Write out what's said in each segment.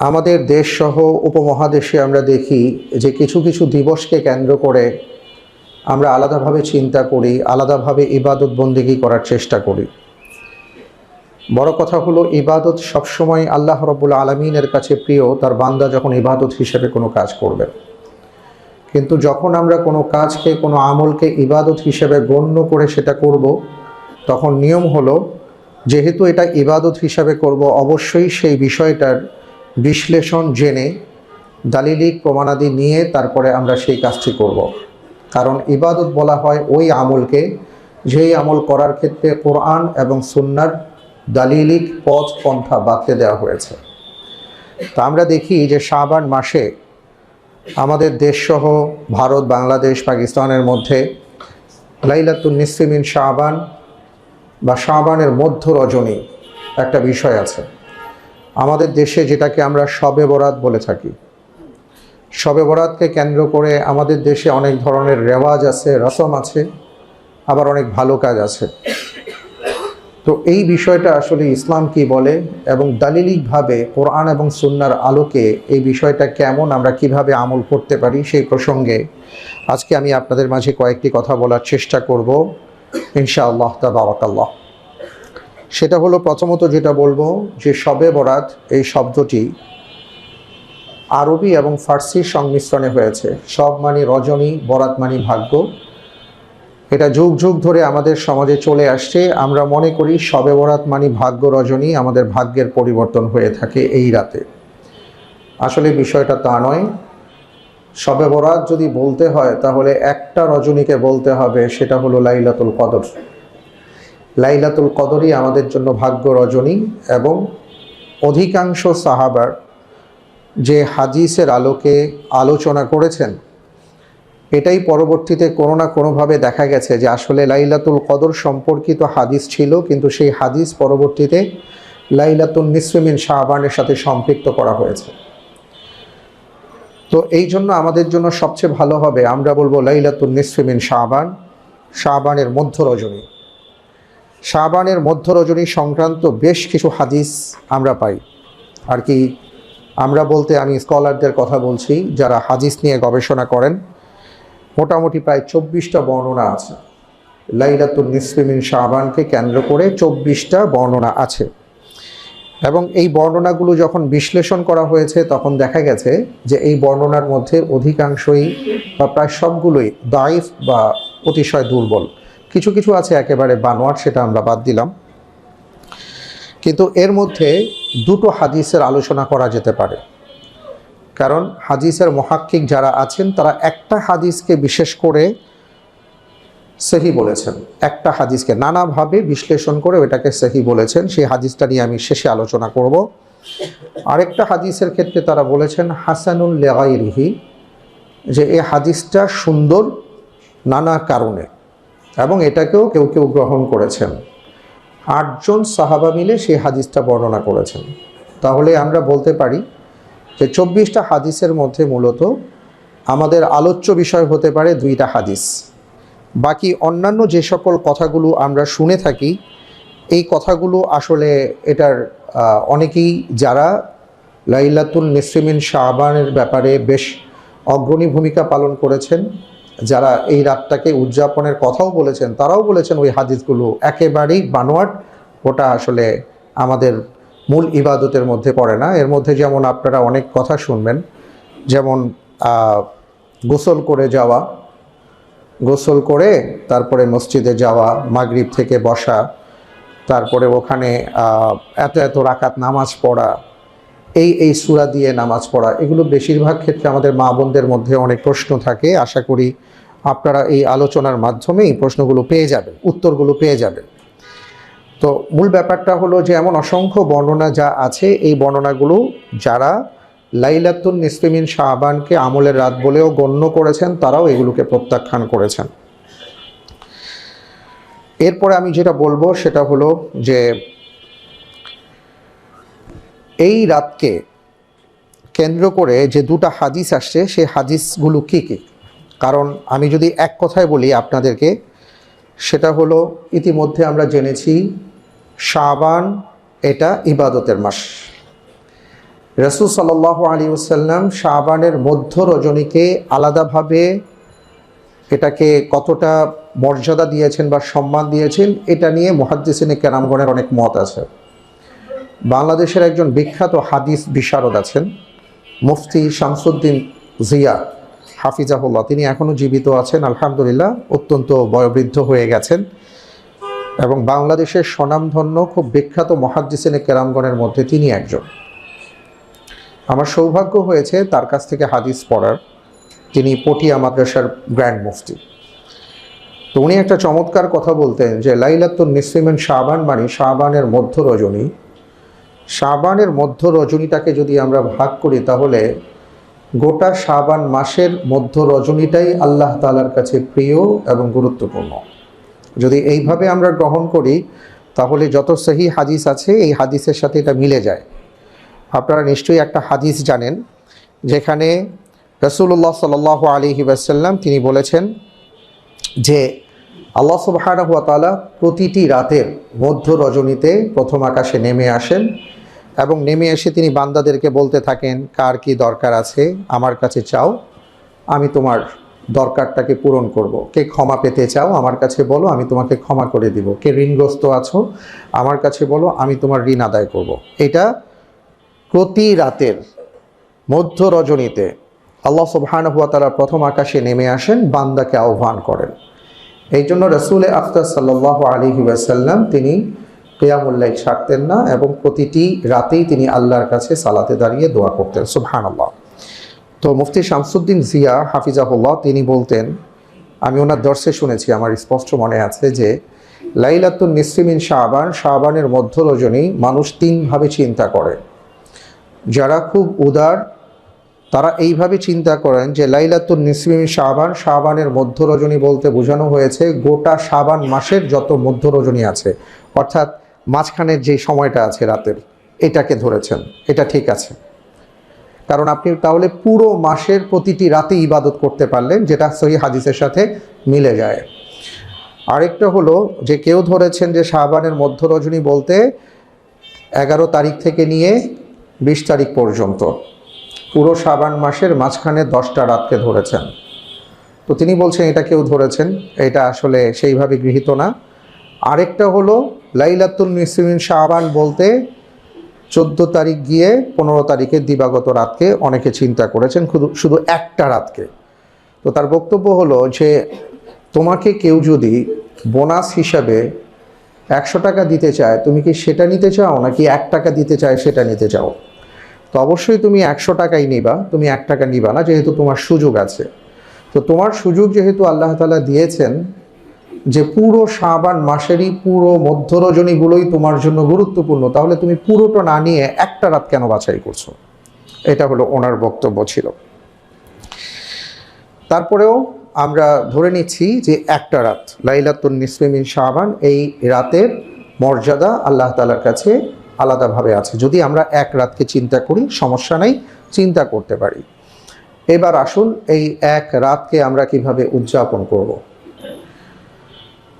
আমাদের দেশসহ উপমহাদেশে আমরা দেখি যে কিছু কিছু দিবসকে কেন্দ্র করে আমরা আলাদাভাবে চিন্তা করি, আলাদাভাবে ইবাদত বন্দিগি করার চেষ্টা করি। বড় কথা হলো, ইবাদত সবসময় আল্লাহ রব্বুল আলমিনের কাছে প্রিয়, তার বান্দা যখন ইবাদত হিসেবে কোনো কাজ করবে। কিন্তু যখন আমরা কোনো কাজকে, কোনো আমলকে ইবাদত হিসেবে গণ্য করে সেটা করব, তখন নিয়ম হলো, যেহেতু এটা ইবাদত হিসাবে করব, অবশ্যই সেই বিষয়টার বিশ্লেষণ জেনে দালিলিক প্রমাণাদি নিয়ে তারপরে আমরা সেই কাজটি করব। কারণ ইবাদত বলা হয় ওই আমলকে, যেই আমল করার ক্ষেত্রে কোরআন এবং সুন্নার দালিলিক পথ, পন্থা বাঁধতে দেওয়া হয়েছে তা আমরা দেখি যে শাবান মাসে আমাদের দেশসহ ভারত, বাংলাদেশ, পাকিস্তানের মধ্যে লাইলাতুন নিসিমিন শাহবান বা শাহবানের মধ্য রজনী একটা বিষয় আছে আমাদের দেশে যেটাকে আমরা শবে বরাত বলে থাকি। শবে বরাতকে কেন্দ্র করে আমাদের দেশে অনেক ধরনের রেওয়াজ আছে, রসম আছে, আবার অনেক ভালো কাজ আছে। তো এই বিষয়টা আসলে ইসলাম কি বলে এবং দালিলিকভাবে কোরআন এবং সুন্নার আলোকে এই বিষয়টা কেমন, আমরা কীভাবে আমল করতে পারি সেই প্রসঙ্গে আজকে আমি আপনাদের মাঝে কয়েকটি কথা বলার চেষ্টা করব। ইনশাআল্লাহ, তাবারাকাল্লাহ। সেটা হলো প্রথমত যেটা বলব যে শবে বরাত এই শব্দটি আরবি এবং ফার্সির সংমিশ্রণে হয়েছে। সব মানে রজনী, বরাত মানে ভাগ্য। এটা যুগ যুগ ধরে আমাদের সমাজে চলে আসছে। আমরা মনে করি শবে বরাত মানে ভাগ্য, রজনী আমাদের ভাগ্যের পরিবর্তন হয়ে থাকে এই রাতে। আসলে বিষয়টা তা নয়। শবে বরাত যদি বলতে হয়, তাহলে একটা রজনীকে বলতে হবে, সেটা হলো লাইলাতুল কদর। লাইলাতুল কদরই আমাদের জন্য ভাগ্য রজনী এবং অধিকাংশ সাহাবার যে হাদিসের আলোকে আলোচনা করেছেন, এটাই পরবর্তীতে কোনো না কোনোভাবে দেখা গেছে যে আসলে লাইলাতুল কদর সম্পর্কিত হাদিস ছিল, কিন্তু সেই হাদিস পরবর্তীতে লাইলাতুল নিসমিন শাহবানের সাথে সম্পৃক্ত করা হয়েছে। তো এই জন্য আমাদের জন্য সবচেয়ে ভালো হবে, আমরা বলব লাইলাতুল নিসফিমিন শাহবান, শাহবানের মধ্য রজনী। শাহবানের মধ্য রজনী সংক্রান্ত বেশ কিছু হাদিস আমরা পাই। আর কি, আমরা বলতে আমি স্কলারদের কথা বলছি, যারা হাদিস নিয়ে গবেষণা করেন, মোটামুটি প্রায় চব্বিশটা বর্ণনা আছে। লাইলাতুল নিসফিমিন শাহবানকে কেন্দ্র করে চব্বিশটা বর্ণনা আছে। এবং এই বর্ণনাগুলো যখন বিশ্লেষণ করা হয়েছে, তখন দেখা গেছে যে এই বর্ণনার মধ্যে অধিকাংশই বা প্রায় সবগুলোই দাইফ বা অতিশয় দুর্বল। কিছু কিছু আছে একেবারে বানোয়ার সেটা আমরা বাদ দিলাম। কিন্তু এর মধ্যে দুটো হাদিসের আলোচনা করা যেতে পারে। কারণ হাদিসের মহাক্কিক যারা আছেন, তারা একটা হাদিসকে বিশেষ করে সেহি বলেছেন। একটা হাদিসকে নানাভাবে বিশ্লেষণ করে ওটাকে সেহি বলেছেন। সেই হাদিসটা নিয়ে আমি শেষে আলোচনা করব। আরেকটা হাদিসের ক্ষেত্রে তারা বলেছেন হাসানুল লেগাইরিহি যে এই হাদিসটা সুন্দর নানা কারণে। এবং এটাকেও কেউ কেউ গ্রহণ করেছেন। আটজন সাহাবা মিলে সেই হাদিসটা বর্ণনা করেছেন। তাহলে আমরা বলতে পারি যে চব্বিশটা হাদিসের মধ্যে মূলত আমাদের আলোচ্য বিষয় হতে পারে দুইটা হাদিস। বাকি অন্যান্য যে সকল কথাগুলো আমরা শুনে থাকি, এই কথাগুলো আসলে এটার অনেকেই যারা লাইলাতুল নিসরিমিন শাহবানের ব্যাপারে বেশ অগ্রণী ভূমিকা পালন করেছেন যারা এই রাতটাকে উদযাপনের কথাও বলেছেন, তারাও বলেছেন ওই হাদিসগুলো একেবারেই বানোয়াট। ওটা আসলে আমাদের মূল ইবাদতের মধ্যে পড়ে না। এর মধ্যে যেমন আপনারা অনেক কথা শুনবেন, যেমন গোসল করে যাওয়া, গোসল করে তারপরে মসজিদে যাওয়া, মাগরিব থেকে বসা, তারপরে ওখানে এত এত রাকাত নামাজ পড়া এই এই সুরা দিয়ে নামাজ পড়া, এগুলো বেশিরভাগ ক্ষেত্রে আমাদের মা বোনদের মধ্যে অনেক প্রশ্ন থাকে। আশা করি আপনারা এই আলোচনার মাধ্যমে এই প্রশ্নগুলো পেয়ে যাবেন, উত্তরগুলো পেয়ে যাবেন। তো মূল ব্যাপারটা হলো যে, এমন অসংখ্য বর্ণনা যা আছে, এই বর্ণনাগুলো যারা লাইলাতুন নিসফিমিন শাহবানকে আমলের রাত বলেও গণ্য করেছেন, তারাও এগুলোকে প্রত্যাখ্যান করেছেন। এরপরে আমি যেটা বলব, সেটা হলো যে এই রাতকে কেন্দ্র করে যে দুটো হাদিস আসছে সেই হাদিসগুলো কী কী? কারণ আমি যদি এক কথায় বলি আপনাদেরকে, সেটা হলো ইতিমধ্যে আমরা জেনেছি শাবান এটা ইবাদতের মাস। রসুল সাল্লাহ আলী ওসাল্লাম শাহবানের মধ্য রজনীকে আলাদাভাবে এটাকে কতটা মর্যাদা দিয়েছেন বা সম্মান দিয়েছেন, এটা নিয়ে মহাদ্দিসিনে কেরামগণের অনেক মত আছে। বাংলাদেশের একজন বিখ্যাত হাদিস বিশারদ আছেন, মুফতি শামসুদ্দিন জিয়া। হাফিজাহুল্লাহ, তিনি এখনও জীবিত আছেন, আলহামদুলিল্লাহ, অত্যন্ত বয়োবৃদ্ধ হয়ে গেছেন। এবং বাংলাদেশের স্বনামধন্য, খুব বিখ্যাত মহাদ্দিসিনে কেরামগণের মধ্যে তিনি একজন। আমার সৌভাগ্য হয়েছে তার কাছ থেকে হাদিস পড়ার। তিনি পটিয়া মাদ্রাসার গ্র্যান্ড মুফতি। তো উনি একটা চমৎকার কথা বলতেন যে, লাইলাতুন নিসফিমেন শাহবান মানে শাহবানের মধ্য রজনী শাহবানের মধ্য রজনীটাকে যদি আমরা ভাগ করি, তাহলে গোটা শাহবান মাসের মধ্য রজনীটাই আল্লাহ তালার কাছে প্রিয় এবং গুরুত্বপূর্ণ। যদি এইভাবে আমরা গ্রহণ করি, তাহলে যত সহি হাদিস আছে, এই হাদিসের সাথে এটা মিলে যায়। আপনারা নিশ্চয়ই একটা হাদিস জানেন, যেখানে রসুল্লাহ সাল আলী ওয়াসাল্লাম তিনি বলেছেন যে, আল্লাহ তালা প্রতিটি রাতের মধ্য রজনীতে প্রথম আকাশে নেমে আসেন এবং নেমে এসে তিনি বান্দাদেরকে বলতে থাকেন, কার কি দরকার আছে আমার কাছে চাও, আমি তোমার দরকারটাকে পূরণ করব। কে ক্ষমা পেতে চাও, আমার কাছে বলো, আমি তোমাকে ক্ষমা করে দিব কে ঋণগ্রস্ত আছো, আমার কাছে বলো, আমি তোমার ঋণ আদায় করব। এটা প্রতি রাতের মধ্য রজনীতে আল্লাহ সুবহানাহুয়া তারা প্রথম আকাশে নেমে আসেন, বান্দাকে আহ্বান করেন এই জন্য রসুল আফতার সাল্লাহ আলী ওয়াসাল্লাম তিনি কেয়ামুল্লাহ ছাড়তেন না এবং প্রতিটি রাতেই তিনি আল্লাহর কাছে সালাতে দাঁড়িয়ে দোয়া করতেন। সুবহান আল্লাহ তো মুফতি শামসুদ্দিন জিয়া হাফিজাহুল্লাহ, তিনি বলতেন, আমি ওনার দর্শে শুনেছি, আমার স্পষ্ট মনে আছে যে, লাইলাতুন নিসরিমিন শাহবান শাহবানের মধ্য রজনী মানুষ তিনভাবে চিন্তা করে। যারা খুব উদার, তারা এইভাবে চিন্তা করেন যে, লাইলাতুন নিসরিমিন শাহবান শাহবানের মধ্য রজনী বলতে বোঝানো হয়েছে, গোটা শাহবান মাসের যত মধ্য রজনী আছে। অর্থাৎ মাঝখানের যে সময়টা আছে রাতের, এটাকে ধরেছেন, এটা ঠিক আছে। কারণ আপনি তাহলে পুরো মাসের প্রতিটি রাতে ইবাদত করতে পারলেন, যেটা সহি হাদিসের সাথে মিলে যায়। আরেকটা হলো যে কেউ ধরেছেন যে শাহবানের মধ্য রজনী বলতে এগারো তারিখ থেকে নিয়ে বিশ তারিখ পর্যন্ত, পুরো শাবান মাসের মাঝখানে দশটা রাতকে ধরেছেন। তো তিনি বলছেন, এটা কেউ ধরেছেন, এটা আসলে সেইভাবে গৃহীত না। আরেকটা হলো লাইলাতুল নিসরিন শাহবান বলতে চোদ্দ তারিখ গিয়ে পনেরো তারিখের দিবাগত রাতকে অনেকে চিন্তা করেছেন, শুধু শুধু একটা রাতকে। তো তার বক্তব্য হলো যে তোমাকে কেউ যদি বোনাস হিসাবে একশো টাকা দিতে চায়, তুমি কি সেটা নিতে চাও নাকি এক টাকা দিতে চায় সেটা নিতে চাও? তো অবশ্যই তুমি একশো টাকাই নিবা, তুমি এক টাকা নিবা না, যেহেতু তোমার সুযোগ আছে। তো তোমার সুযোগ যেহেতু আল্লাহ তালা দিয়েছেন যে পুরো শাবান মাসেরই পুরো মধ্যরজনীগুলোই তোমার জন্য গুরুত্বপূর্ণ, তাহলে তুমি পুরোটা না নিয়ে একটা রাত কেন বাছাই করছ? এটা হলো ওনার বক্তব্য ছিল। তারপরেও আমরা ধরে নিচ্ছি যে একটা রাত, লাইলাতুন নিসমিন শাহবান এই রাতের মর্যাদা আল্লাহ তালার কাছে আলাদাভাবে আছে। যদি আমরা এক রাতকে চিন্তা করি, সমস্যা নেই, চিন্তা করতে পারি। এবার আসুন এই এক রাতকে আমরা কীভাবে উদযাপন করব।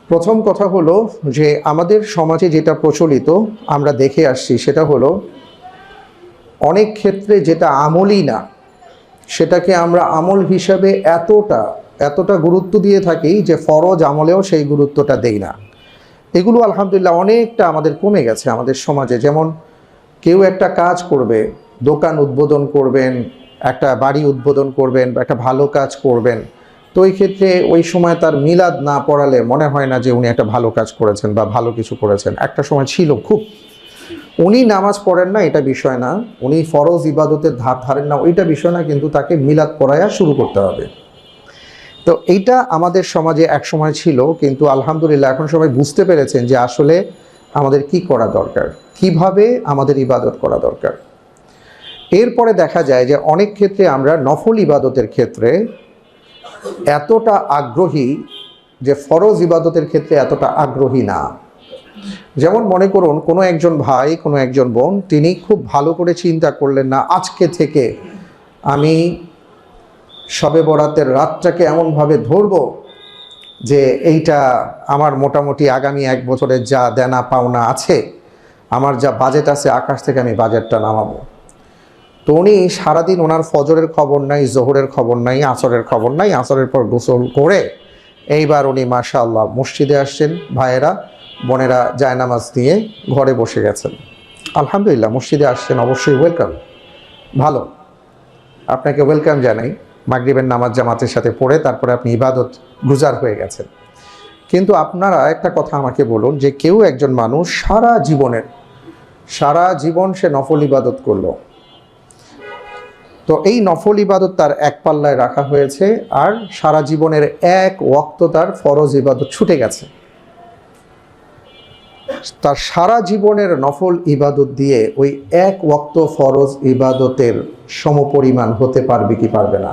প্রথম কথা হলো যে আমাদের সমাজে যেটা প্রচলিত, আমরা দেখে আসছি, সেটা হলো অনেক ক্ষেত্রে যেটা আমলই না, সেটাকে আমরা আমল হিসাবে এতটা এতটা গুরুত্ব দিয়ে থাকি যে ফরজ আমলেও সেই গুরুত্বটা দেই না। এগুলো আলহামদুলিল্লাহ অনেকটা আমাদের কমে গেছে আমাদের সমাজে। যেমন কেউ একটা কাজ করবে, দোকান উদ্বোধন করবেন, একটা বাড়ি উদ্বোধন করবেন বা একটা ভালো কাজ করবেন তো ওই ক্ষেত্রে ওই সময় তার মিলাদ না পড়ালে মনে হয় না যে উনি একটা ভালো কাজ করেছেন বা ভালো কিছু করেছেন। একটা সময় ছিল খুব। উনি নামাজ পড়েন না, এটা বিষয় না। উনি ফরজ ইবাদতের ধার ধারেন না, ওইটা বিষয় না, কিন্তু তাকে মিলাদ পড়ায়া শুরু করতে হবে। তো এইটা আমাদের সমাজে এক সময় ছিল, কিন্তু আলহামদুলিল্লাহ এখন সবাই বুঝতে পেরেছেন যে আসলে আমাদের কি করা দরকার, কীভাবে আমাদের ইবাদত করা দরকার। এরপরে দেখা যায় যে অনেক ক্ষেত্রে আমরা নফল ইবাদতের ক্ষেত্রে এতটা আগ্রহী যে ফরজ ইবাদতের ক্ষেত্রে এতটা আগ্রহী না। যেমন মনে করুন, কোনো একজন ভাই, কোনো একজন বোন, তিনি খুব ভালো করে চিন্তা করলেন না, আজকে থেকে আমি সবে বরাতের রাতটাকে এমনভাবে ধরব যে এইটা আমার মোটামুটি আগামী এক বছরের যা দেনা পাওনা আছে, আমার যা বাজেট আছে, আকাশ থেকে আমি বাজেটটা নামাবো। তো উনি সারাদিন ওনার ফজরের খবর নাই, জোহরের খবর নাই, আসরের খবর নাই, আসরের পর গোসল করে এইবার উনি মাশা আল্লাহ মসজিদে আসছেন, ভাইয়েরা, বোনেরা জায়নামাজ নিয়ে ঘরে বসে গেছেন। আলহামদুলিল্লাহ, মসজিদে আসছেন, অবশ্যই ওয়েলকাম ভালো। আপনাকে ওয়েলকাম জানাই। মাগরিবের নামাজ জামাতের সাথে পড়ে তারপরে আপনি ইবাদত গুজার হয়ে গেছেন। কিন্তু আপনারা একটা কথা আমাকে বলুন যে কেউ একজন মানুষ সারা জীবনের, সারা জীবন সে নফল ইবাদত করল। তো এই নফল ইবাদত তার এক পাল্লায় রাখা হয়েছে আর সারা জীবনের এক ওয়াক্ত তার ফরজ ইবাদত ছুটে গেছে। তার সারা জীবনের নফল ইবাদত দিয়ে ওই এক ওয়াক্ত ফরজ ইবাদতের সমপরিমাণ হতে পারবে কি পারবে না?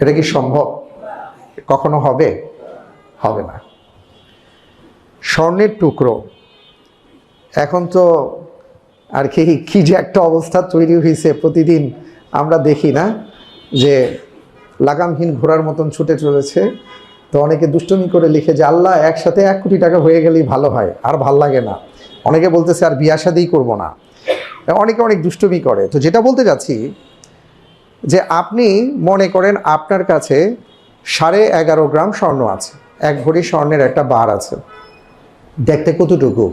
এটা কি সম্ভব? কখনো হবে? হবে না। স্বর্ণের টুকরো। এখন তো আর কি কি যে একটা অবস্থা তৈরি হয়েছে প্রতিদিন আমরা দেখি না যে লাগামহীন ঘোড়ার মতন ছুটে চলেছে। তো অনেকে দুষ্টুমি করে লিখে যে, আল্লাহ, একসাথে এক কোটি টাকা হয়ে গেলেই ভালো হয়, আর ভালো লাগে না। অনেকে বলতেছে, আর বিয়া শাদিই করব না। অনেকে অনেক দুষ্টুমি করে। তো যেটা বলতে যাচ্ছি যে, আপনি মনে করেন আপনার কাছে সাড়ে এগারো গ্রাম স্বর্ণ আছে, এক ভরি স্বর্ণের একটা বার আছে। দেখতে কতটুকু?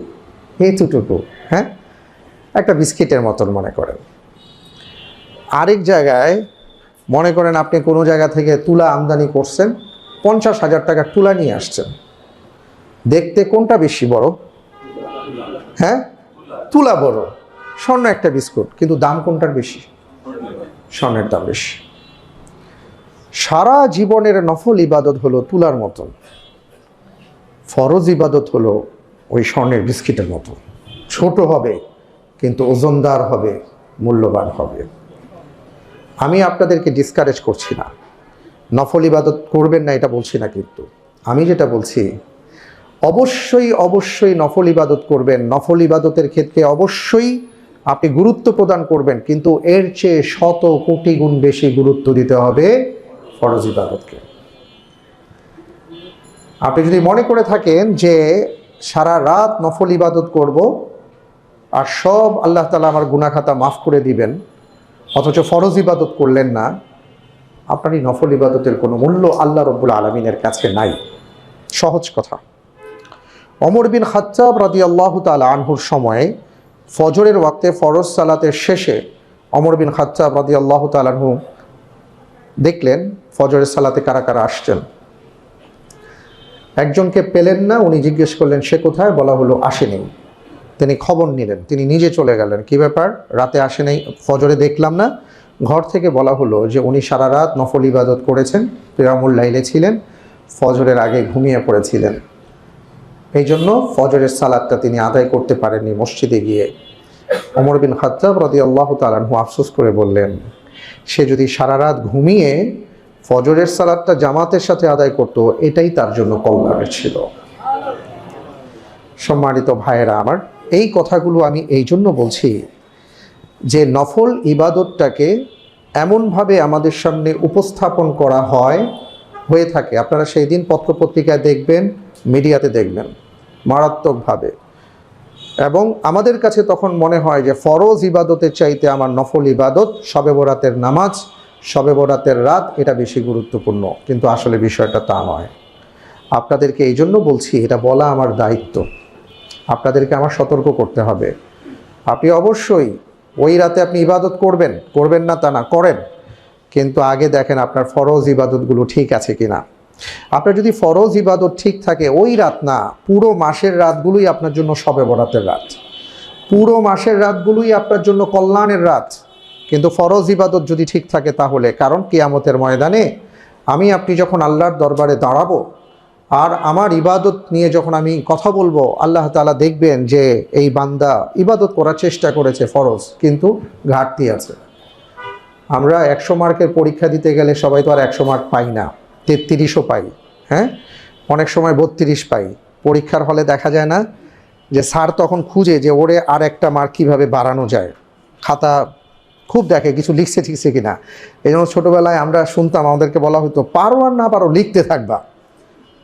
এতটুকু হ্যাঁ? একটা বিস্কিটের মতন মনে করেন। আরেক জায়গায় মনে করেন আপনি কোনো জায়গা থেকে তুলা আমদানি করছেন, পঞ্চাশ হাজার টাকা তুলা নিয়ে আসছেন। দেখতে কোনটা বেশি বড়? হ্যাঁ? তুলা বড়। স্বর্ণ একটা বিস্কুট, কিন্তু দাম কোনটার বেশি? স্বর্ণের দাম বেশি। সারা জীবনের নফল ইবাদত হলো তুলার মতন। ফরজ ইবাদত হলো ওই স্বর্ণের বিস্কিটের মতো ছোট হবে। কিন্তু ওজনদার হবে, মূল্যবান হবে। আমি আপনাদেরকে ডিসকারেজ করছি না। নফল ইবাদত করবেন না, এটা বলছি না কিন্তু। আমি যেটা বলছি, অবশ্যই অবশ্যই নফল ইবাদত করবেন। নফল ইবাদতের ক্ষেত্রে অবশ্যই আপনি গুরুত্ব প্রদান করবেন, কিন্তু এর চেয়ে শত কোটি গুণ বেশি গুরুত্ব দিতে হবে ফরজ ইবাদতকে। আপনি যদি মনে করে থাকেন যে সারা রাত নফল ইবাদত করব আর সব আল্লাহ তালা আমার গুনাখাতা মাফ করে দিবেন। অথচ ফরজ ইবাদত করলেন না। আপনার এই নফল ইবাদতের কোনো মূল্য আল্লাহ রব্বুল আলমিনের কাছে নাই। সহজ কথা। অমর বিন খাচ্চাব রাদি আল্লাহ তাল আনহুর সময়ে ফজরের ওয়াক্তে ফরজ সালাতের শেষে অমর বিন খাচ্চাব রাদি আল্লাহ তালানহু দেখলেন ফজরের সালাতে কারা কারা আসছেন। একজনকে পেলেন না, উনি জিজ্ঞেস করলেন, সে কোথায়? বলা হলো, আসেনি। তিনি খবর নিলেন, তিনি নিজে চলে গেলেন। কি ব্যাপার? রাতে আসেনি ফজরে দেখলাম না। ঘর থেকে বলা হলো যে উনি সারা রাত নফল ইবাদত করেছেন, পিরামুল লাইলে ছিলেন, ফজরের আগে ঘুমিয়ে পড়েছিলেন। এই জন্য ফজরের সালাদটা তিনি আদায় করতে পারেননি মসজিদে গিয়ে। অমর বিন খাত্তাব রদি আল্লাহ তালানহু আফসোস করে বললেন, সে যদি সারা রাত ঘুমিয়ে ফজরের সালাদটা জামাতের সাথে আদায় করত, এটাই তার জন্য কল্যাণের ছিল। সম্মানিত ভাইয়েরা আমার এই কথাগুলো আমি এই জন্য বলছি যে নফল ইবাদতটাকে এমনভাবে আমাদের সামনে উপস্থাপন করা হয়, হয়ে থাকে। আপনারা সেই দিন পত্রপত্রিকায় দেখবেন, মিডিয়াতে দেখবেন, মারাত্মকভাবে। এবং আমাদের কাছে তখন মনে হয় যে ফরজ ইবাদতের চাইতে আমার নফল ইবাদত শবে বরাতের নামাজ শবে বরাতের রাত, এটা বেশি গুরুত্বপূর্ণ। কিন্তু আসলে বিষয়টা তা নয়। আপনাদেরকে এই জন্য বলছি, এটা বলা আমার দায়িত্ব। আপনাদেরকে আমার সতর্ক করতে হবে। আপনি অবশ্যই ওই রাতে আপনি ইবাদত করবেন করবেন না তা না, করেন। কিন্তু আগে দেখেন আপনার ফরজ ইবাদতগুলো ঠিক আছে কিনা। আপনার যদি ফরজ ইবাদত ঠিক থাকে, ওই রাত না, পুরো মাসের রাতগুলোই আপনার জন্য সবে বরাতের রাত। পুরো মাসের রাতগুলোই আপনার জন্য কল্যাণের রাত। কিন্তু ফরজ ইবাদত যদি ঠিক থাকে তাহলে, কারণ কিয়ামতের ময়দানে আমি আপনি যখন আল্লাহর দরবারে দাঁড়াবো আর আমার ইবাদত নিয়ে যখন আমি কথা বলব, আল্লাহ তালা দেখবেন যে এই বান্দা ইবাদত করার চেষ্টা করেছে ফরজ, কিন্তু ঘাটতি আছে। আমরা একশো মার্কের পরীক্ষা দিতে গেলে সবাই তো আর একশো মার্ক পাই না, তেত্রিশও পাই হ্যাঁ? অনেক সময় বত্রিশ পাই। পরীক্ষার হলে দেখা যায় না যে স্যার তখন খুঁজে যে ওরে আর একটা মার্ক কীভাবে বাড়ানো যায়। খাতা খুব দেখে, কিছু লিখছে ঠিকছে কিনা। এই জন্য ছোটোবেলায় আমরা শুনতাম, আমাদেরকে বলা হতো, পারো আর না পারো, লিখতে থাকবা।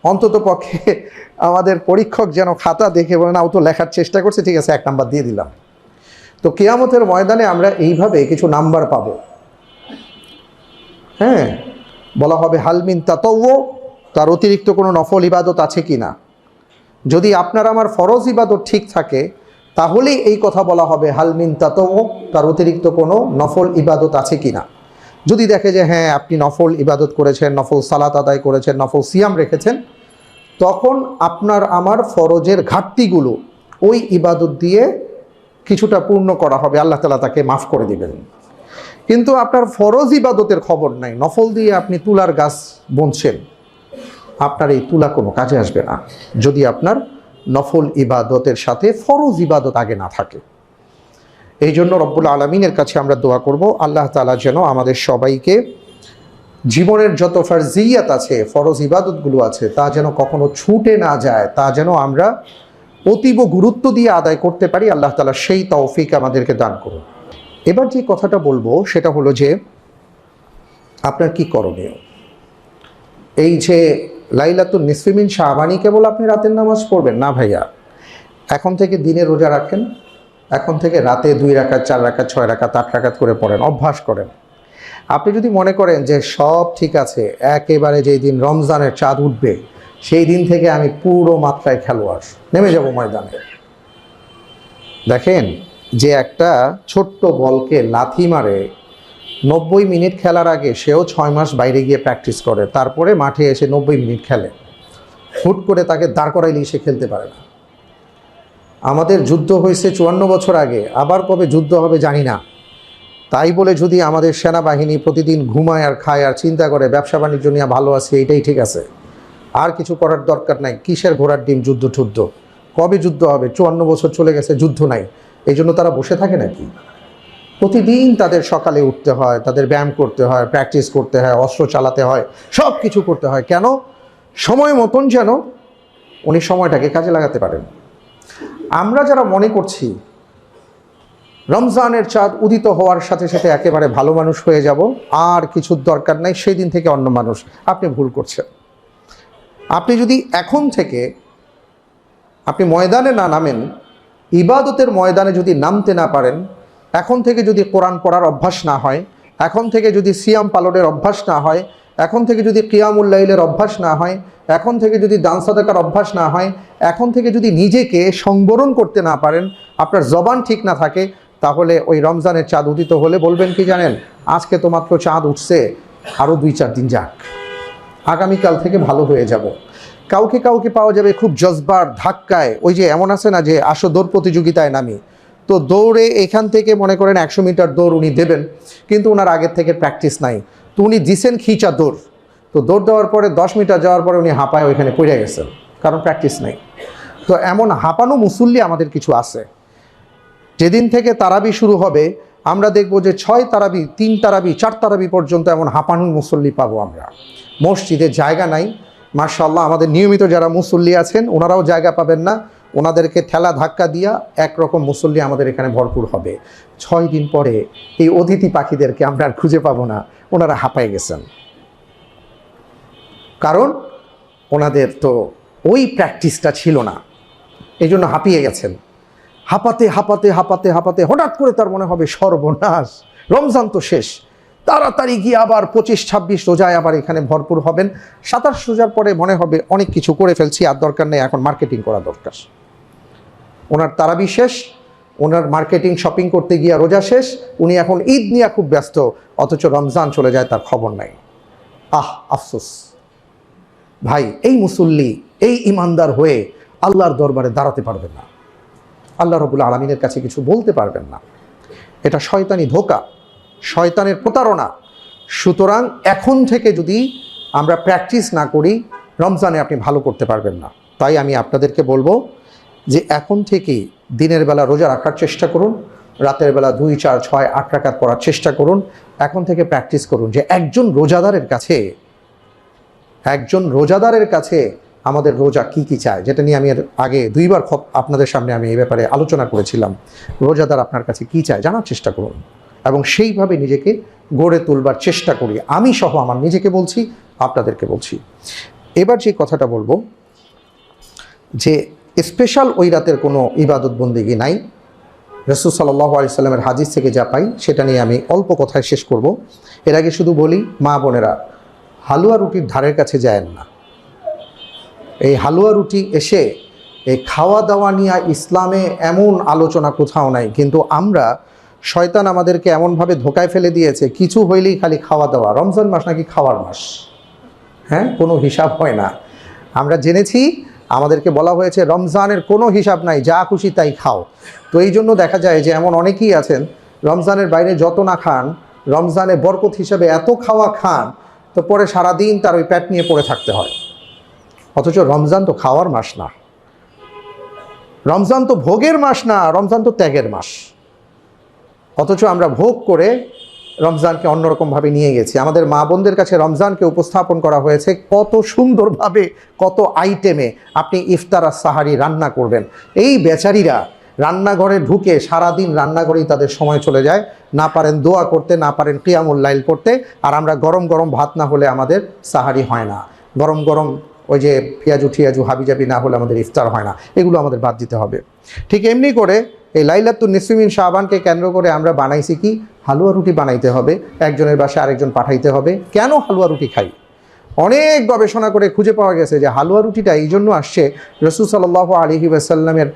অন্তত পক্ষে আমাদের পরীক্ষক যেন খাতা দেখে বলে, না, ও তো লেখার চেষ্টা করছে, ঠিক আছে, এক নাম্বার দিয়ে দিলাম। তো কেয়ামতের ময়দানে আমরা এইভাবে কিছু নাম্বার পাব। হ্যাঁ বলা হবে হালমিন তাতব্য তার অতিরিক্ত কোনো নফল ইবাদত আছে কি না? যদি আপনার আমার ফরজ ইবাদত ঠিক থাকে, তাহলেই এই কথা বলা হবে হালমিন তাতব্য তার অতিরিক্ত কোনো নফল ইবাদত আছে কি না? যদি দেখে যে হ্যাঁ আপনি নফল ইবাদত করেছেন, নফল সালাত আদায় করেছেন, নফল সিয়াম রেখেছেন, তখন আপনার আমার ফরজের ঘাটতিগুলো ওই ইবাদত দিয়ে কিছুটা পূর্ণ করা হবে। আল্লাহ তালা তাকে মাফ করে দিবেন। কিন্তু আপনার ফরজ ইবাদতের খবর নাই। নফল দিয়ে আপনি তুলার গাছ বুনছেন, আপনার এই তুলা কোনো কাজে আসবে না। যদি আপনার নফল ইবাদতের সাথে ফরজ ইবাদত আগে না থাকে। এই জন্য রব্বুল আলমিনের কাছে আমরা দোয়া করব, আল্লাহ তালা যেন আমাদের সবাইকে জীবনের যত ফারজিয়াত আছে, ফরজ ইবাদতগুলো আছে, তা যেন কখনো ছুটে না যায়, তা যেন আমরা অতীব গুরুত্ব দিয়ে আদায় করতে পারি, আল্লাহ তালা সেই তৌফিক আমাদেরকে দান করুন। এবার যে কথাটা বলব, সেটা হলো যে আপনার কি করণীয়? এই যে লাইলাতুল নিসফিমিন শাহবানি কেবল আপনি রাতের নামাজ পড়বেন, না ভাইয়া? এখন থেকে দিনে রোজা রাখেন? এখন থেকে রাতে দুই রাখাত, চার রাখাত, ছয় রাখাত, আট রাখাত করে পড়েন, অভ্যাস করেন। আপনি যদি মনে করেন যে সব ঠিক আছে, একেবারে যেই দিন রমজানের চাঁদ উঠবে, সেই দিন থেকে আমি পুরো মাত্রায় খেলোয়াড়, নেমে যাব ময়দানে। দেখেন যে একটা ছোট্ট বলকে লাথি মারে, নব্বই মিনিট খেলার আগে সেও ছয় মাস বাইরে গিয়ে প্র্যাকটিস করে, তারপরে মাঠে এসে নব্বই মিনিট খেলে। হুট করে তাকে দাঁড় করাইলেই সে খেলতে পারে না। আমাদের যুদ্ধ হয়েছে চুয়ান্ন বছর আগে, আবার কবে যুদ্ধ হবে জানি না। তাই বলে যদি আমাদের সেনাবাহিনী প্রতিদিন ঘুমায় আর খায় আর চিন্তা করে, ব্যবসা বাণিজ্য নিয়ে ভালো আছে এইটাই ঠিক আছে। আর কিছু করার দরকার নাই, কিসের ঘোড়ার ডিম যুদ্ধ টুদ্ধ? কবে যুদ্ধ হবে? চুয়ান্ন বছর চলে গেছে, যুদ্ধ নাই। এই জন্য তারা বসে থাকে নাকি? প্রতিদিন তাদের সকালে উঠতে হয়, তাদের ব্যায়াম করতে হয়, প্র্যাকটিস করতে হয়, অস্ত্র চালাতে হয় সব কিছু করতে হয়। কেন? সময় মতন যেন উনি সময়টাকে কাজে লাগাতে পারেন। আমরা যারা মনে করছি রমজানের চাঁদ উদিত হওয়ার সাথে সাথে একেবারে ভালো মানুষ হয়ে যাব, আর কিছুর দরকার নাই, সেই দিন থেকে অন্য মানুষ। আপনি ভুল করছেন। আপনি যদি এখন থেকে আপনি ময়দানে না নামেন, ইবাদতের ময়দানে যদি নামতে না পারেন, এখন থেকে যদি কোরআন পড়ার অভ্যাস না হয়, এখন থেকে যদি সিয়াম পালনের অভ্যাস না হয় এখন থেকে যদি কিয়ামুল্লাইলের অভ্যাস না হয়, এখন থেকে যদি দান সাদাকার অভ্যাস না হয়, এখন থেকে যদি নিজেকে সংবরণ করতে না পারেন, আপনার জবান ঠিক না থাকে, তাহলে ওই রমজানের চাঁদ উদিত হলে বলবেন কি জানেন, আজকে তো মাত্র চাঁদ উঠছে আরও দুই চার দিন যাক। আগামীকাল থেকে ভালো হয়ে যাব। কাউকে কাউকে পাওয়া যাবে খুব জজবার, ধাক্কায়, ওই যে এমন আছে না যে আসো দৌড় প্রতিযোগিতায় নামি। তো দৌড়ে এখান থেকে মনে করেন একশো মিটার দৌড় উনি দেবেন, কিন্তু ওনার আগের থেকে প্র্যাকটিস নাই। তো উনি দিছেন খিচা দৌড়। তো দৌড় দেওয়ার পরে দশ মিটার যাওয়ার পরে উনি হাঁপায় ওইখানে পড়ে গেছেন কারণ প্র্যাকটিস নাই। তো এমন হাঁপানো মুসল্লি আমাদের কিছু আছে। যেদিন থেকে তারাবি শুরু হবে, আমরা দেখব যে ছয় তারাবি, তিন তারাবি, চার তারাবি পর্যন্ত এমন হাঁপানো মুসল্লি পাবো আমরা। মসজিদে জায়গা নাই। মার্শাল্লাহ আমাদের নিয়মিত যারা মুসল্লি আছেন, ওনারাও জায়গা পাবেন না। ওনাদেরকে ঠেলা ধাক্কা দিয়া একরকম মুসল্লি আমাদের এখানে ভরপুর হবে। ছয় দিন পরে এই অতিথি পাখিদেরকে আমরা আর খুঁজে পাবো না, ওনারা হাঁপায় গেছেন। কারণ ওনাদের তো ওই প্র্যাকটিসটা ছিল না এই জন্য হাঁপিয়ে গেছেন। হাঁপাতে হাঁপাতে হাঁপাতে হাঁপাতে হঠাৎ করে তার মনে হবে সর্বনাশ, রমজান তো শেষ। তাড়াতাড়ি গিয়ে আবার পঁচিশ, ছাব্বিশ রোজায় আবার এখানে ভরপুর হবেন। সাতাশ রোজার পরে মনে হবে অনেক কিছু করে ফেলছি, আর দরকার নেই, এখন মার্কেটিং করা দরকার। ওনার তারাবি শেষ, ওনার মার্কেটিং, শপিং করতে গিয়া রোজা শেষ, উনি এখন ঈদ নিয়ে খুব ব্যস্ত, অথচ রমজান চলে যায়, তার খবর নাই। আহ, আফসোস। ভাই, এই মুসল্লি, এই ইমানদার হয়ে আল্লাহর দরবারে দাঁড়াতে পারবেন না। আল্লাহ রবুল আলমিনের কাছে কিছু বলতে পারবেন না। এটা শয়তানি ধোকা, শয়তানের প্রতারণা। সুতরাং এখন থেকে যদি আমরা প্র্যাকটিস না করি, রমজানে আপনি ভালো করতে পারবেন না। তাই আমি আপনাদেরকে বলব যে এখন থেকেই দিনের বেলা রোজা রাখার চেষ্টা করুন, রাতের বেলা দুই, চার, ছয়, আট রাকাত পড়ার চেষ্টা করুন, এখন থেকে প্র্যাকটিস করুন যে একজন রোজাদারের কাছে, একজন রোজাদারের কাছে আমাদের রোজা কি কি চায়? যেটা নিয়ে আমি এর আগে দুইবার আপনাদের সামনে আমি এই ব্যাপারে আলোচনা করেছিলাম। রোজাদার আপনার কাছে কি চায় জানার চেষ্টা করুন এবং সেইভাবে নিজেকে গড়ে তুলবার চেষ্টা করি। আমি সহ আমার নিজেকে বলছি, আপনাদেরকে বলছি। এবার যে কথাটা বলব, যে স্পেশাল ওই রাতের কোনো ইবাদত বন্দিগি নাই। রসুল সাল্লাহ আলি সাল্লামের হাদিস থেকে যা পাই, সেটা নিয়ে আমি অল্প কথায় শেষ করব। এর আগে শুধু বলি, মা বোনেরা, হালুয়া রুটির ধারের কাছে যায়েন না। এই হালুয়া রুটি এসে এই খাওয়া দাওয়া নিয়ে ইসলামে এমন আলোচনা কোথাও নাই, কিন্তু আমরা শয়তান আমাদেরকে এমনভাবে ধোকায় ফেলে দিয়েছে, কিছু হইলেই খালি খাওয়া দাওয়া। রমজান মাস নাকি খাওয়ার মাস। হ্যাঁ? কোনো হিসাব হয় না। আমরা জেনেছি আমাদেরকে বলা হয়েছে, রমজানের কোনো হিসাব নাই, যা খুশি তাই খাও। তো এই জন্য দেখা যায় যে এমন অনেকেই আছেন, রমজানের বাইরে যত না খান, রমজানে বরকত হিসাবে এত খাওয়া খান, তো পরে সারাদিন তার ওই প্যাট নিয়ে পড়ে থাকতে হয়। অথচ রমজান তো খাওয়ার মাস না। রমজান তো ভোগের মাস না, রমজান তো ত্যাগের মাস। অথচ আমরা ভোগ করে রমজানকে অন্যরকমভাবে নিয়ে গেছি। আমাদের মা বোনদের কাছে রমজানকে উপস্থাপন করা হয়েছে কত সুন্দরভাবে, কত আইটেমে আপনি ইফতার আর সাহারি রান্না করবেন। এই বেচারিরা রান্নাঘরে ঢুকে সারাদিন রান্নাঘরেই তাদের সময় চলে যায়। না পারেন দোয়া করতে, না পারেন লাইল করতে, আর আমরা গরম গরম ভাত না হলে আমাদের সাহারি হয় না। গরম গরম ওই যে পেঁয়াজু ঠিয়াজু হাবিজাবি না হলে আমাদের ইফতার হয় না। এগুলো আমাদের বাদ দিতে হবে। ঠিক এমনি করে এই লাইলাতুল নিসমিন শাহবানকে কেন্দ্র করে আমরা বানাইছি কি? হালুয়া রুটি বানাইতে হবে, একজনের বাসায় আরেকজন পাঠাইতে হবে। কেন হালুয়া রুটি খাই? অনেক গবেষণা করে খুঁজে পাওয়া গেছে যে হালুয়া রুটিটা এই জন্য আসছে, রসুল সাল্লাহ আলহি ওয়াসাল্লামের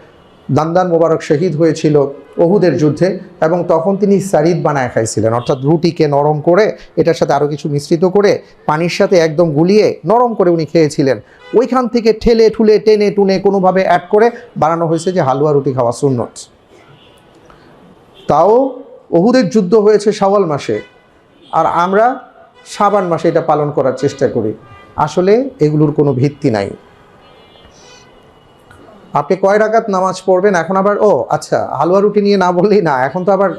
দান্দান মোবারক শহীদ হয়েছিল ওহুদের যুদ্ধে এবং তখন তিনি সারিদ বানায় খাইছিলেন। অর্থাৎ রুটিকে নরম করে, এটার সাথে আরও কিছু মিশ্রিত করে, পানির সাথে একদম গুলিয়ে নরম করে উনি খেয়েছিলেন। ওইখান থেকে ঠেলে ঠুলে, টেনে টুনে কোনোভাবে অ্যাড করে বানানো হয়েছে যে হালুয়া রুটি খাওয়া সুন্নত। তাও ওহুদের যুদ্ধ হয়েছে শাওয়াল মাসে। আর আমরা সাবান মাসে এটা পালন করার চেষ্টা করি। আসলে এগুলোর কোনো ভিত্তি নাই। আপনি কয় রাকাত নামাজ পড়বেন? এখন আবার, ও আচ্ছা হালুয়া রুটি নিয়ে না বললেই না, এখন তো আবার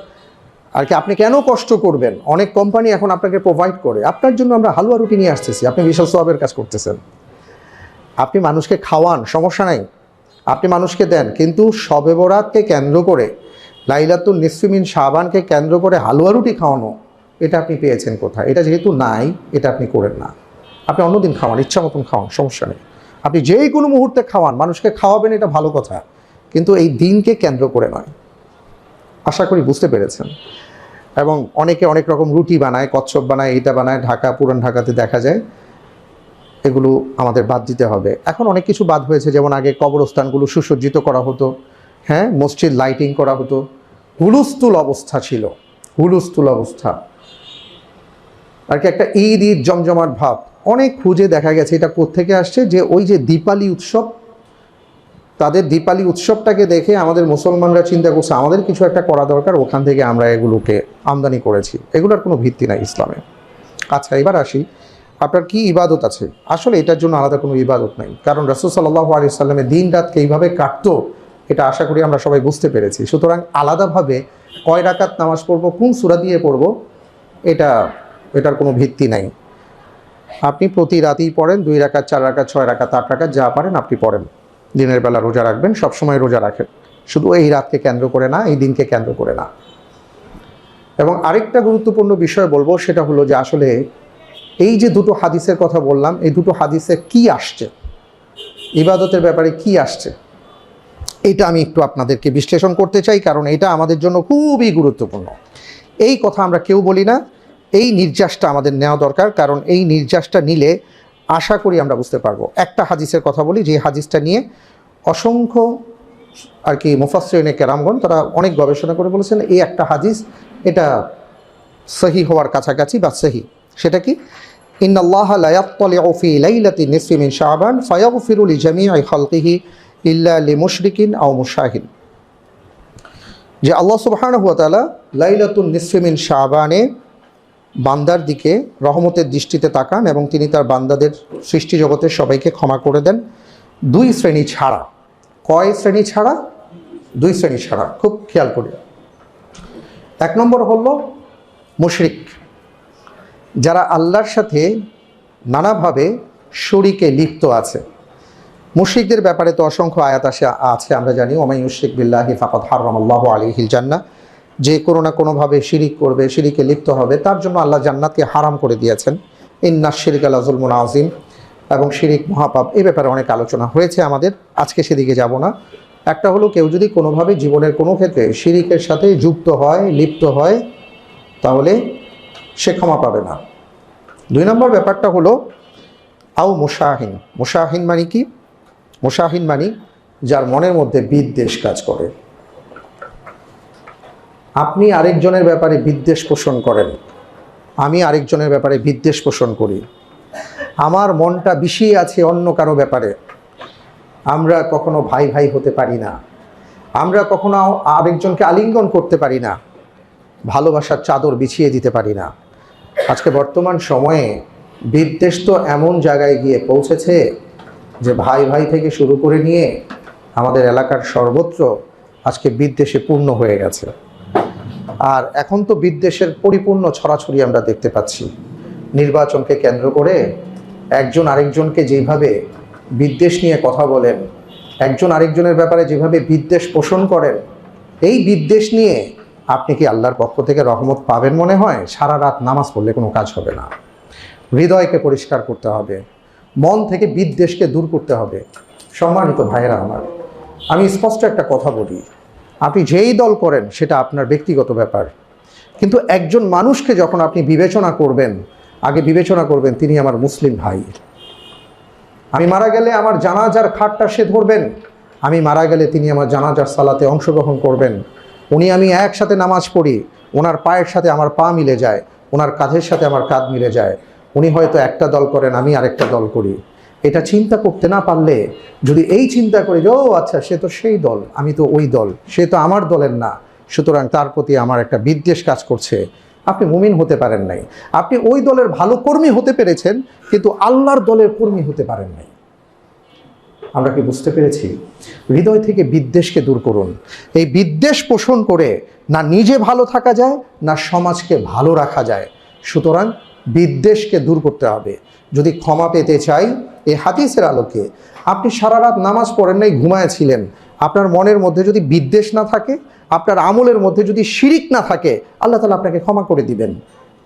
আর কি, আপনি কেন কষ্ট করবেন? অনেক কোম্পানি এখন আপনাকে প্রোভাইড করে। আপনার জন্য আমরা হালুয়া রুটি নিয়ে আসতেছি। আপনি বিশাল সবের কাজ করতেছেন। আপনি মানুষকে খাওয়ান, সমস্যা নাই। আপনি মানুষকে দেন, কিন্তু শবে বরাতকে কেন্দ্র করে লাইলাতুল নিসফিমিন শাহবানকে কেন্দ্র করে হালুয়া রুটি খাওয়ানো, এটা আপনি পেয়েছেন কোথায়? এটা যেহেতু নাই, এটা আপনি করেন না। আপনি অন্যদিন খাওয়ান, ইচ্ছা মতন খাওয়ান, সমস্যা নেই। আপনি যেই কোনো মুহূর্তে খাওয়ান, মানুষকে খাওয়াবেন, এটা ভালো কথা। কিন্তু এই দিনকে কেন্দ্র করে নয়। আশা করি বুঝতে পেরেছেন। এবং অনেকে অনেক রকম রুটি বানায়, কচ্ছপ বানায়, এটা বানায়, ঢাকা, পুরান ঢাকাতে দেখা যায়। এগুলো আমাদের বাদ দিতে হবে। এখন অনেক কিছু বাদ হয়েছে, যেমন আগে কবরস্থানগুলো সুসজ্জিত করা হতো। হ্যাঁ মসজিদ লাইটিং করা হতো। হুলুস্থুল অবস্থা ছিল। হুলুস্থুল অবস্থা। আর কি একটা ঈদ ঈদ, জমজমাট ভাব। অনেক খুঁজে দেখা গেছে এটা কোত্থেকে আসছে যে ওই যে দীপালি উৎসব, তাদের দীপালি উৎসবটাকে দেখে আমাদের মুসলমানরা চিন্তা করছে, আমাদের কিছু একটা করা দরকার, ওখান থেকে আমরা এগুলোকে আমদানি করেছি। এগুলোর কোনো ভিত্তি নাই ইসলামে। আচ্ছা এবার আসি। আপনার কি ইবাদত আছে? আসলে এটার জন্য আলাদা কোনো ইবাদত নাই। কারণ রসুল সাল্লাহ আলি সাল্লামের দিন রাতকে এইভাবে কাটতো এটা আশা করি আমরা সবাই বুঝতে পেরেছি। সুতরাং আলাদাভাবে কয় রাকাত নামাজ পড়ব, কোন সুরা দিয়ে পড়ব, এটা, এটার কোনো ভিত্তি নাই। আপনি প্রতি রাতেই পড়েন, দুই রাকাত, চার রাকাত, ছয় রাকাত, আট রাকাত, যা পারেন আপনি পড়েন। দিনের বেলা রোজা রাখবেন, সবসময় রোজা রাখেন। শুধু এই রাতকে কেন্দ্র করে না, এই দিনকে কেন্দ্র করে না। এবং আরেকটা গুরুত্বপূর্ণ বিষয় বলব, সেটা হলো যে আসলে এই যে দুটো হাদিসের কথা বললাম, এই দুটো হাদিসে কি আসছে? ইবাদতের ব্যাপারে কি আসছে? এটা আমি একটু আপনাদেরকে বিশ্লেষণ করতে চাই, কারণ এটা আমাদের জন্য খুবই গুরুত্বপূর্ণ। এই কথা আমরা কেউ বলি না, এই নির্যাসটা আমাদের নেওয়া দরকার, কারণ এই নির্যাসটা নিলে আশা করি আমরা বুঝতে পারব। একটা হাদিসের কথা বলি, যে হাদিসটা নিয়ে অসংখ্য আর কি মুফাসরিনে কেরামগণ, তারা অনেক গবেষণা করে বলেছেন, এই একটা হাদিস, এটা সহি হওয়ার কাছাকাছি বা সহি সেটা কি? ইন্নাল্লাহ লা ইয়াত্তালিউ ফি লাইলাতি নিসফি মিন শাবান ফায়াগফিরু লিজামিই খালকিহি ইল্লা লিমুশরিকিন আও মুশাহিন যে আল্লাহ সুবহানাহু ওয়া তাআলা লাইলাতুন নিসফি মিন শাবানে বান্দার দিকে রহমতের দৃষ্টিতে তাকান এবং তিনি তার বান্দাদের সৃষ্টি জগতের সবাইকে ক্ষমা করে দেন। দুই শ্রেণি ছাড়া। কয় শ্রেণি ছাড়া? দুই শ্রেণি ছাড়া। খুব খেয়াল করি। এক নম্বর হল মুশরিক। যারা আল্লাহর সাথে নানাভাবে শরিকে লিপ্ত আছে। মুশরিকদের ব্যাপারে তো অসংখ্য আয়াত আসে, আছে, আমরা জানি ওমাই মুশরিক বিল্লাহি ফাকাদ হারাম আল্লাহ আলিহিল জান্না যে কোনো না কোনোভাবে শিরিক করবে, শিরিকে লিপ্ত হবে, তার জন্য আল্লাহ জান্নাতকে হারাম করে দিয়েছেন। ইন্না শিরিক আল্লাহ জুলমুন আজিম এবং শিরিক মহাপাপ এই ব্যাপারে অনেক আলোচনা হয়েছে আমাদের, আজকে সেদিকে যাব না। একটা হলো, কেউ যদি কোনোভাবে জীবনের কোনো ক্ষেত্রে শিরিকের সাথে যুক্ত হয়, লিপ্ত হয়, তাহলে সে ক্ষমা পাবে না। দুই নম্বর ব্যাপারটা হলো, আও মুশাহিন মুশাহিন মানে কি? মুশাহিন মানে যার মনের মধ্যে বিদ্বেষ কাজ করে। আপনি আরেকজনের ব্যাপারে বিদ্বেষ পোষণ করেন। আমি আরেকজনের ব্যাপারে বিদ্বেষ পোষণ করি। আমার মনটা বিষিয়ে আছে অন্য কারও ব্যাপারে। আমরা কখনো ভাই ভাই হতে পারি না। আমরা কখনো আরেকজনকে আলিঙ্গন করতে পারি না। ভালোবাসার চাদর বিছিয়ে দিতে পারি না। আজকে বর্তমান সময়ে বিদ্বেষ তো এমন জায়গায় গিয়ে পৌঁছেছে যে ভাই ভাই থেকে শুরু করে নিয়ে আমাদের এলাকার সর্বত্র আজকে বিদ্বেষে পূর্ণ হয়ে গেছে। আর এখন তো বিদ্বেষের পরিপূর্ণ ছড়াছড়ি আমরা দেখতে পাচ্ছি। নির্বাচনকে কেন্দ্র করে একজন আরেকজনকে যেভাবে বিদ্বেষ নিয়ে কথা বলেন, একজন আরেকজনের ব্যাপারে যেভাবে বিদ্বেষ পোষণ করেন, এই বিদ্বেষ নিয়ে আপনি কি আল্লাহর পক্ষ থেকে রহমত পাবেন মনে হয়? সারা রাত নামাজ পড়লে কোনো কাজ হবে না। হৃদয়কে পরিষ্কার করতে হবে। মন থেকে বিদ্বেষকে দূর করতে হবে। সম্মানিত ভাইয়েরা আমার, আমি স্পষ্ট একটা কথা বলি। আপনি যেই দল করেন, সেটা আপনার ব্যক্তিগত ব্যাপার। কিন্তু একজন মানুষকে যখন আপনি বিবেচনা করবেন, আগে বিবেচনা করবেন, তিনি আমার মুসলিম ভাই। আমি মারা গেলে আমার জানাজার খাটটা সে ধরবেন। আমি মারা গেলে তিনি আমার জানাজার সালাতে অংশগ্রহণ করবেন। উনি আমি একসাথে নামাজ পড়ি, ওনার পায়ের সাথে আমার পা মিলে যায়, ওনার কাঁধের সাথে আমার কাঁধ মিলে যায়। উনি হয়তো একটা দল করেন, আমি আরেকটা দল করি। এটা চিন্তা করতে না পারলে, যদি এই চিন্তা করি যে, ও আচ্ছা সে তো সেই দল, আমি তো ওই দল, সে তো আমার দলের না, সুতরাং তার প্রতি আমার একটা বিদ্বেষ কাজ করছে। আপনি মুমিন হতে পারেন নাই। আপনি ওই দলের ভালো কর্মী হতে পেরেছেন, কিন্তু আল্লাহর দলের কর্মী হতে পারেন নাই। আমরা কি বুঝতে পেরেছি? হৃদয় থেকে বিদ্বেষকে দূর করুন। এই বিদ্বেষ পোষণ করে না নিজে ভালো থাকা যায়, না সমাজকে ভালো রাখা যায়। সুতরাং বিদ্বেষকে দূর করতে হবে। যদি ক্ষমা পেতে চাই এই হাদিসের আলোকে আপনি সারা রাত নামাজ পড়েন নাই, ঘুমায়েছিলেন। আপনার মনের মধ্যে যদি বিদ্বেষ না থাকে, আপনার আমলের মধ্যে যদি শিরিক না থাকে, আল্লাহ তালা আপনাকে ক্ষমা করে দিবেন।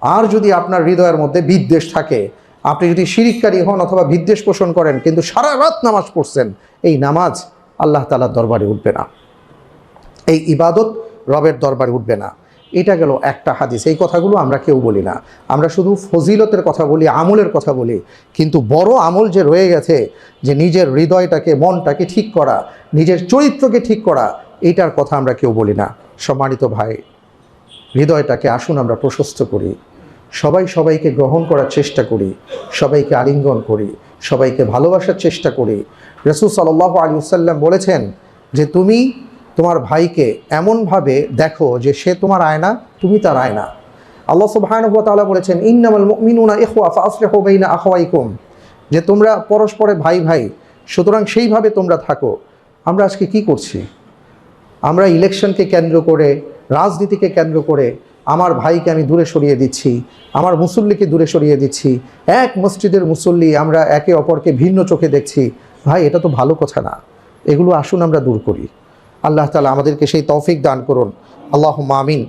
আর যদি আপনার হৃদয়ের মধ্যে বিদ্বেষ থাকে, আপনি যদি শিরিককারী হন অথবা বিদ্বেষ পোষণ করেন, কিন্তু সারা রাত নামাজ পড়ছেন, এই নামাজ আল্লাহ তালার দরবারে উঠবে না। এই ইবাদত রবের দরবারে উঠবে না। এটা গেল একটা হাদিস। এই কথাগুলো আমরা কেউ বলি না। আমরা শুধু ফজিলতের কথা বলি, আমলের কথা বলি। কিন্তু বড় আমল যে রয়ে গেছে, যে নিজের হৃদয়টাকে, মনটাকে ঠিক করা, নিজের চরিত্রকে ঠিক করা এইটার কথা আমরা কেউ বলি না। সম্মানিত ভাই, হৃদয়টাকে আসুন আমরা প্রশস্ত করি। সবাই সবাইকে গ্রহণ করার চেষ্টা করি। সবাইকে আলিঙ্গন করি। সবাইকে ভালোবাসার চেষ্টা করি। রসুল সাল্লাহ আলী বলেছেন যে, তুমি তোমার ভাইকে এমনভাবে দেখো যে সে তোমার আয়না, তুমি তার আয়না। আল্লাহ সুবহানাহু ওয়া তাআলা বলেছেন, ইন্নামাল মুমিনুনা ইখওয়া ফাসলিহু বাইনা আখওয়াইকুম। যে তোমরা পরস্পরে ভাই ভাই, সুতরাং সেইভাবে তোমরা থাকো। আমরা আজকে কি করছি? আমরা ইলেকশনকে কেন্দ্র করে, রাজনীতিকে কেন্দ্র করে আমার ভাইকে আমি দূরে সরিয়ে দিচ্ছি, আমার মুসল্লিকে দূরে সরিয়ে দিচ্ছি। এক মসজিদের মুসল্লি আমরা একে অপরকে ভিন্ন চোখে দেখছি। ভাই, এটা তো ভালো কথা না। এগুলো আসুন আমরা দূর করি। আল্লাহ তালা আমাদেরকে সেই তৌফিক দান করুন। আল্লাহ মামিন